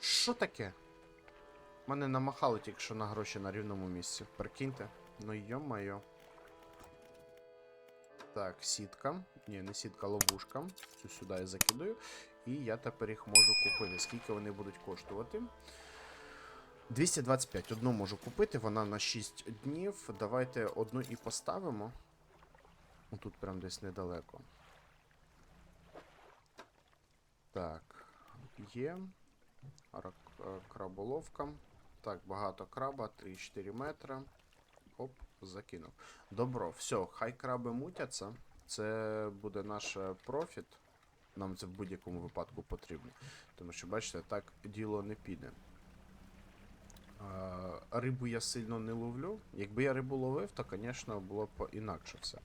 Що таке? Мене намахали тільки що на гроші на рівному місці. Прикиньте. Ну йо-моє. Так, сітка. Ні, не сітка, ловушка. Цю сюди я закидаю. І я тепер їх можу купити. Скільки вони будуть коштувати? 225. Одну можу купити, вона на 6 днів. Давайте одну і поставимо. Ну, Тут прям десь недалеко. Так, є. Е, Краболовка. Так, багато краба, 3-4 метра. Оп, закинув. Добро, все, хай краби мутяться. Це буде наш е, профіт. Нам це в будь-якому випадку потрібно. Тому що, бачите, так діло не піде. Е, Рибу я сильно не ловлю. Якби я рибу ловив, то, звісно, було б інакше все.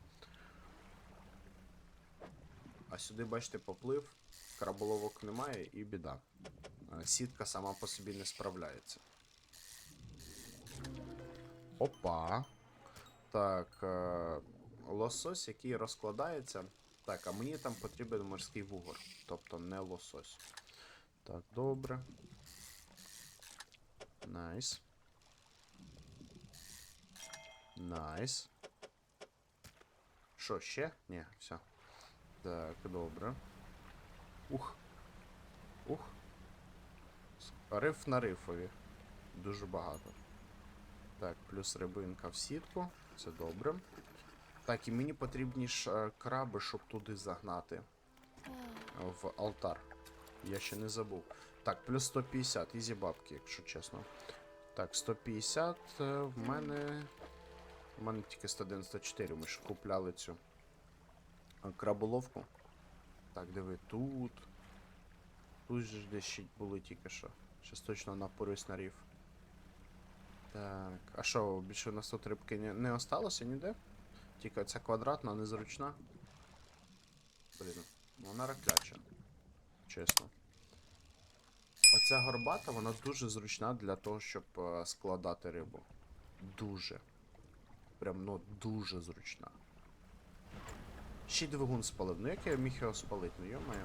А сюди, бачите, поплив, краболовок немає і біда. Е, Сітка сама по собі не справляється. Опа. Так. е, Лосось, який розкладається. Так, а мені там потрібен морський вугор. Тобто не лосось. Так, добре. Найс. Найс. Що, ще? Ні, все. Так, добре. Ух. Риф на рифові. Дуже багато. Так, плюс рибинка в сітку. Це добре. Так, і мені потрібні ж е, краби, щоб туди загнати. В алтар. Я ще не забув. Так, плюс 150, ізі бабки, якщо чесно. Так, 150 е, в мене. В мене тільки 194, ми ж купляли цю е, краболовку. Так, диви, тут. Тут же десь були тільки що. Щас точно напорюсь на рів. Так, а що, більше у нас тут рибки не, не осталося ніде? Тільки ця квадратна, незручна. Блін, вона ракляча. Чесно. Оця горбата, вона дуже зручна для того, щоб е, складати рибу. Дуже. Прям, ну, дуже зручна. Ще двигун спалив. Ну як я міг його спалити? Ну йо-моє.